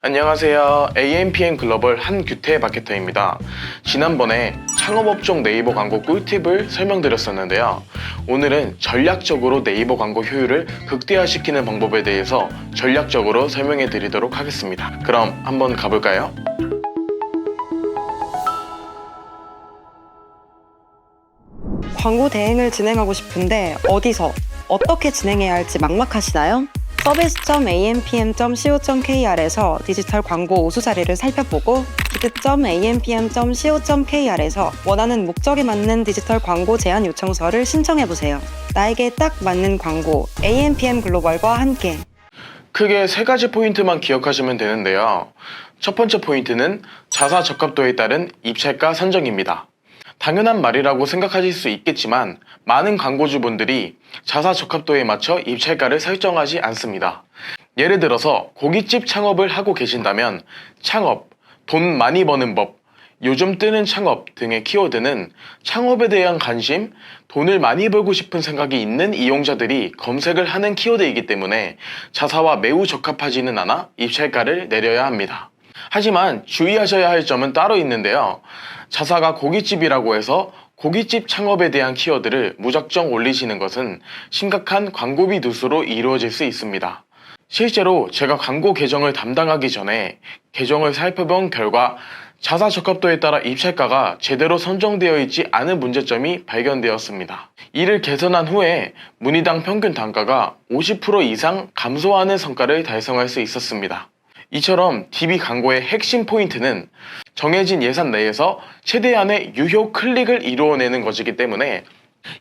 안녕하세요. AMPM 글로벌 한규태 마케터입니다. 지난번에 창업업종 네이버 광고 꿀팁을 설명드렸었는데요. 오늘은 전략적으로 네이버 광고 효율을 극대화시키는 방법에 대해서 전략적으로 설명해 드리도록 하겠습니다. 그럼 한번 가볼까요? 광고 대행을 진행하고 싶은데 어디서 어떻게 진행해야 할지 막막하시나요? 서비스.ampm.co.kr에서 디지털 광고 우수 사례를 살펴보고 기드.ampm.co.kr에서 원하는 목적에 맞는 디지털 광고 제안 요청서를 신청해보세요. 나에게 딱 맞는 광고 AMPM 글로벌과 함께 크게 세 가지 포인트만 기억하시면 되는데요. 첫 번째 포인트는 자사 적합도에 따른 입찰가 선정입니다. 당연한 말이라고 생각하실 수 있겠지만 많은 광고주분들이 자사 적합도에 맞춰 입찰가를 설정하지 않습니다. 예를 들어서 고깃집 창업을 하고 계신다면 창업, 돈 많이 버는 법, 요즘 뜨는 창업 등의 키워드는 창업에 대한 관심, 돈을 많이 벌고 싶은 생각이 있는 이용자들이 검색을 하는 키워드이기 때문에 자사와 매우 적합하지는 않아 입찰가를 내려야 합니다. 하지만 주의하셔야 할 점은 따로 있는데요. 자사가 고깃집이라고 해서 고깃집 창업에 대한 키워드를 무작정 올리시는 것은 심각한 광고비 누수로 이루어질 수 있습니다. 실제로 제가 광고 계정을 담당하기 전에 계정을 살펴본 결과 자사 적합도에 따라 입찰가가 제대로 선정되어 있지 않은 문제점이 발견되었습니다. 이를 개선한 후에 문의당 평균 단가가 50% 이상 감소하는 성과를 달성할 수 있었습니다. 이처럼 TV 광고의 핵심 포인트는 정해진 예산 내에서 최대한의 유효 클릭을 이루어내는 것이기 때문에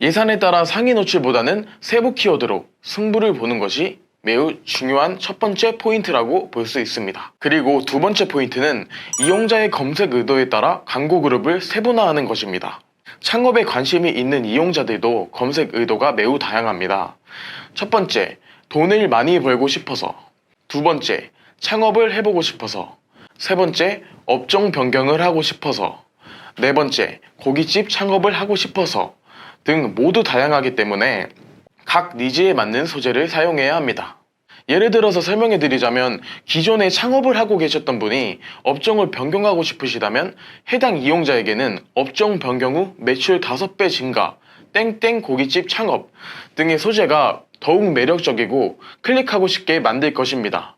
예산에 따라 상위 노출보다는 세부 키워드로 승부를 보는 것이 매우 중요한 첫 번째 포인트라고 볼 수 있습니다. 그리고 두 번째 포인트는 이용자의 검색 의도에 따라 광고 그룹을 세분화하는 것입니다. 창업에 관심이 있는 이용자들도 검색 의도가 매우 다양합니다. 첫 번째, 돈을 많이 벌고 싶어서. 두 번째, 창업을 해보고 싶어서. 세 번째, 업종 변경을 하고 싶어서. 네 번째, 고깃집 창업을 하고 싶어서. 등 모두 다양하기 때문에 각 니즈에 맞는 소재를 사용해야 합니다. 예를 들어서 설명해 드리자면 기존에 창업을 하고 계셨던 분이 업종을 변경하고 싶으시다면 해당 이용자에게는 업종 변경 후 매출 5배 증가, 땡땡 고깃집 창업 등의 소재가 더욱 매력적이고 클릭하고 싶게 만들 것입니다.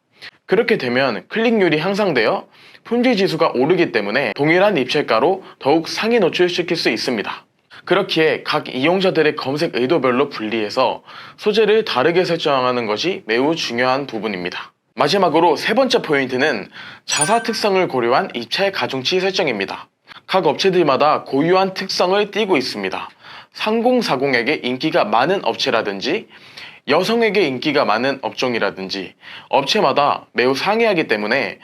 그렇게 되면 클릭률이 향상되어 품질 지수가 오르기 때문에 동일한 입찰가로 더욱 상위 노출시킬 수 있습니다. 그렇기에 각 이용자들의 검색 의도별로 분리해서 소재를 다르게 설정하는 것이 매우 중요한 부분입니다. 마지막으로 세 번째 포인트는 자사 특성을 고려한 입찰 가중치 설정입니다. 각 업체들마다 고유한 특성을 띠고 있습니다. 상공사공에게 인기가 많은 업체라든지 여성에게 인기가 많은 업종이라든지 업체마다 매우 상이하기 때문에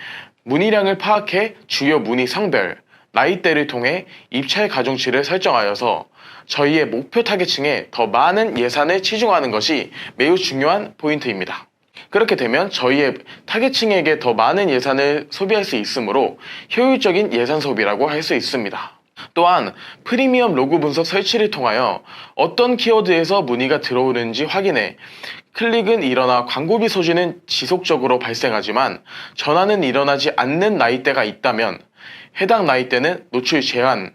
문의량을 파악해 주요 문의 성별, 나이대를 통해 입찰 가중치를 설정하여서 저희의 목표 타겟층에 더 많은 예산을 치중하는 것이 매우 중요한 포인트입니다. 그렇게 되면 저희의 타겟층에게 더 많은 예산을 소비할 수 있으므로 효율적인 예산 소비라고 할 수 있습니다. 또한 프리미엄 로그 분석 설치를 통하여 어떤 키워드에서 문의가 들어오는지 확인해 클릭은 일어나 광고비 소지는 지속적으로 발생하지만 전환은 일어나지 않는 나이대가 있다면 해당 나이대는 노출 제한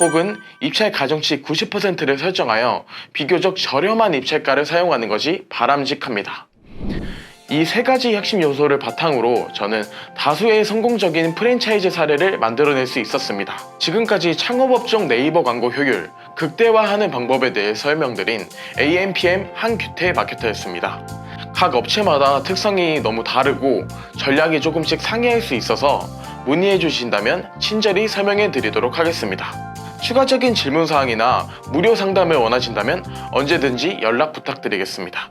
혹은 입찰 가중치 90%를 설정하여 비교적 저렴한 입찰가를 사용하는 것이 바람직합니다. 이 세 가지 핵심 요소를 바탕으로 저는 다수의 성공적인 프랜차이즈 사례를 만들어낼 수 있었습니다. 지금까지 창업업종 네이버 광고 효율, 극대화하는 방법에 대해 설명드린 AMPM 한규태 마케터였습니다. 각 업체마다 특성이 너무 다르고 전략이 조금씩 상이할 수 있어서 문의해 주신다면 친절히 설명해 드리도록 하겠습니다. 추가적인 질문 사항이나 무료 상담을 원하신다면 언제든지 연락 부탁드리겠습니다.